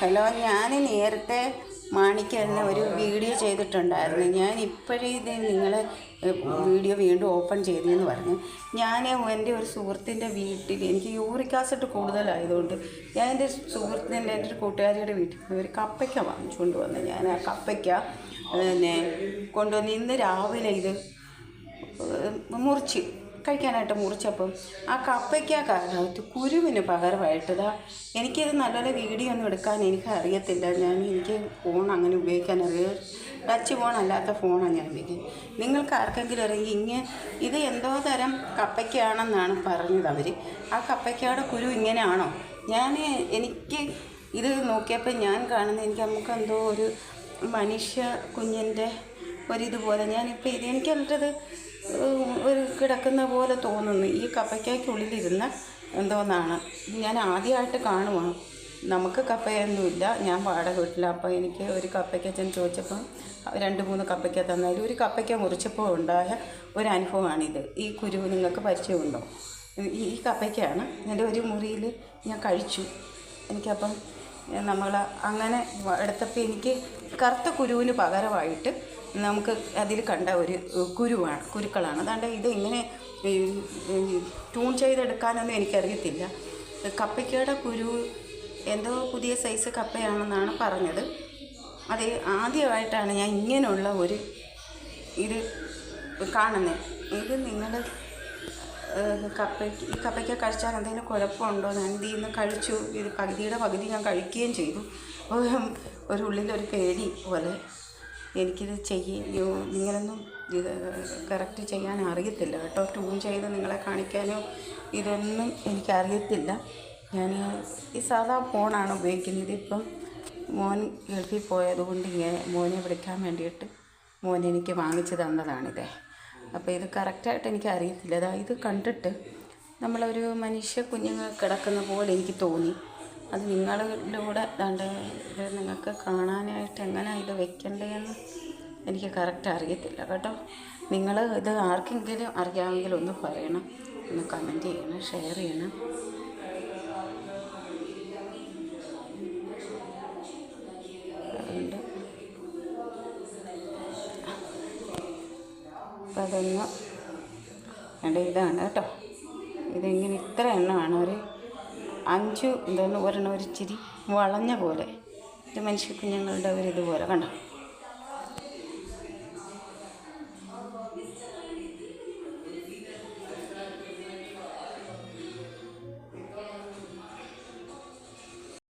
Hello ഞാൻ നേരത്തെ മാണിക്കലിന് ഒരു വീഡിയോ ചെയ്തിട്ടുണ്ടായിരുന്നു. ഞാൻ ഇപ്പോഴേ ഇത് നിങ്ങൾ വീഡിയോ വീണ്ടും ഓപ്പൺ ചെയ്തെന്ന് പറഞ്ഞു. ഞാൻ എന്റെ ഒരു സുഹൃത്തിന്റെ വീട്ടിൽ എനിക്ക് യൂറിക് ആസിഡ് കൂടുതലായതുകൊണ്ട് ഞാൻ എന്റെ സുഹൃത്തിന്റെ എന്റെ ഒരു കൂട്ടുകാരിയുടെ വീട്ടിൽ പോയി ഒരു കപ്പയ്ക്ക വാങ്ങിച്ചുകൊണ്ട് വന്നു. ഞാൻ ആ കപ്പയ്ക്ക പിന്നെ കൊണ്ടുവന്ന് ഇന്ന് രാവിലെ ഇത് മുറിച്ച്. കഴിക്കാനായിട്ട് മുറിച്ചപ്പം ആ കപ്പയ്ക്കകത്ത് കുരുവിന് പകരമായിട്ട് ഇതാ എനിക്കിത് നല്ലൊരു വീഡിയോ ഒന്നും എടുക്കാൻ എനിക്ക് അറിയത്തില്ല. ഞാൻ എനിക്ക് ഫോൺ അങ്ങനെ ഉപയോഗിക്കാൻ അറിയാം ടച്ച് ഫോൺ അല്ലാത്ത ഫോണാണ് ഞാൻ ഉപയോഗിക്കുന്നത്. നിങ്ങൾക്ക് ആർക്കെങ്കിലും അറിയെങ്കിൽ ഇങ്ങനെ ഇത് എന്തോ തരം കപ്പയ്ക്കാണെന്നാണ് പറഞ്ഞത് അവർ ആ കപ്പയ്ക്കയുടെ കുരു ഇങ്ങനെയാണോ? ഞാൻ എനിക്ക് ഇത് നോക്കിയപ്പോൾ ഞാൻ കാണുന്ന എനിക്ക് നമുക്ക് എന്തോ ഒരു മനുഷ്യ കുഞ്ഞിന്റെ ഒരിതുപോലെ. ഞാനിപ്പോൾ ഇത് എനിക്ക് എന്നിട്ടത് ഒരു കിടക്കുന്ന പോലെ തോന്നുന്നു. ഈ കപ്പയ്ക്കയ്ക്കുള്ളിലിരുന്ന എന്തോന്നാണ്. ഞാൻ ആദ്യമായിട്ട് കാണുവാണ് നമുക്ക് കപ്പയൊന്നുമില്ല ഞാൻ വാടക വീട്ടില. അപ്പോൾ എനിക്ക് ഒരു കപ്പയ്ക്ക ചോദിച്ചപ്പം രണ്ട് മൂന്ന് കപ്പയ്ക്ക തന്നാലും ഒരു കപ്പയ്ക്ക മുറിച്ചപ്പോൾ ഉണ്ടായ ഒരു അനുഭവമാണിത് ഈ കുരു നിങ്ങൾക്ക് പരിചയമുണ്ടോ? ഈ കപ്പയ്ക്കാണ് എന്റെ ഒരു മുറിയിൽ ഞാൻ കഴിച്ചു. എനിക്കപ്പം നമ്മൾ അങ്ങനെ എടുത്തപ്പോൾ എനിക്ക് കറുത്ത കുരുവിന് പകരമായിട്ട് നമുക്ക് അതിൽ കണ്ട ഒരു കുരുവാണ് കുരുക്കളാണ്. അതാണ്ട് ഇത് ഇങ്ങനെ ട്യൂൺ ചെയ്തെടുക്കാനൊന്നും എനിക്കറിയത്തില്ല. കപ്പയ്ക്കയുടെ കുരു എന്തോ പുതിയ സൈസ് കപ്പയാണെന്നാണ് പറഞ്ഞത്. അത് ആദ്യമായിട്ടാണ് ഞാൻ ഇങ്ങനെയുള്ള ഒരു ഇത് കാണുന്നത് ഇത് നിങ്ങൾ കപ്പയ്ക്ക് ഈ കപ്പയ്ക്ക കഴിച്ചാൽ എന്തെങ്കിലും കുഴപ്പമുണ്ടോ? ഞാൻ ഇതിൽ നിന്ന് കഴിച്ചു. ഇത് പകുതിയുടെ പകുതി ഞാൻ കഴിക്കുകയും ചെയ്തു. ഒരു ഉള്ളിലൊരു പേടി പോലെ എനിക്കിത് ചെയ്യോ നിങ്ങളൊന്നും ഇത് കറക്റ്റ് ചെയ്യാൻ അറിയത്തില്ല കേട്ടോ. ട്യൂൺ ചെയ്ത് നിങ്ങളെ കാണിക്കാനോ ഇതൊന്നും എനിക്കറിയത്തില്ല ഞാൻ ഈ സാധാ ഫോണാണ് ഉപയോഗിക്കുന്നത്. ഇപ്പം മോൻ ഗൾഫിൽ പോയതുകൊണ്ട് ഇങ്ങനെ മോനെ വിളിക്കാൻ വേണ്ടിയിട്ട് മോൻ എനിക്ക് വാങ്ങിച്ചു തന്നതാണിത്. അപ്പോൾ ഇത് കറക്റ്റായിട്ട് എനിക്ക് അറിയത്തില്ല. അതായത് കണ്ടിട്ട് നമ്മളൊരു മനുഷ്യ കുഞ്ഞുങ്ങൾ കിടക്കുന്ന പോലെ എനിക്ക് തോന്നി. അത് നിങ്ങളിലൂടെ ദാണ്ട് ഇത് നിങ്ങൾക്ക് കാണാനായിട്ട് എങ്ങനെ ഇത് വെക്കണ്ടേന്ന് എനിക്ക് കറക്റ്റ് അറിയത്തില്ല കേട്ടോ. നിങ്ങൾ ഇത് ആർക്കെങ്കിലും അറിയാമെങ്കിൽ ഒന്ന് പറയണം. ഒന്ന് കമന്റ് ചെയ്യണം ഷെയർ ചെയ്യണം. അപ്പം അതൊന്ന് ഇതാണ് കേട്ടോ. ഇതിങ്ങനെ ഇത്ര എണ്ണമാണ് ഒരു അഞ്ച് എന്തോന്ന് ഒരെണ്ണം ഒരു ഇച്ചിരി വളഞ്ഞ പോലെ. ഒരു മനുഷ്യ കുഞ്ഞുങ്ങളുടെ ഒരു ഇതുപോലെ. കണ്ടോ?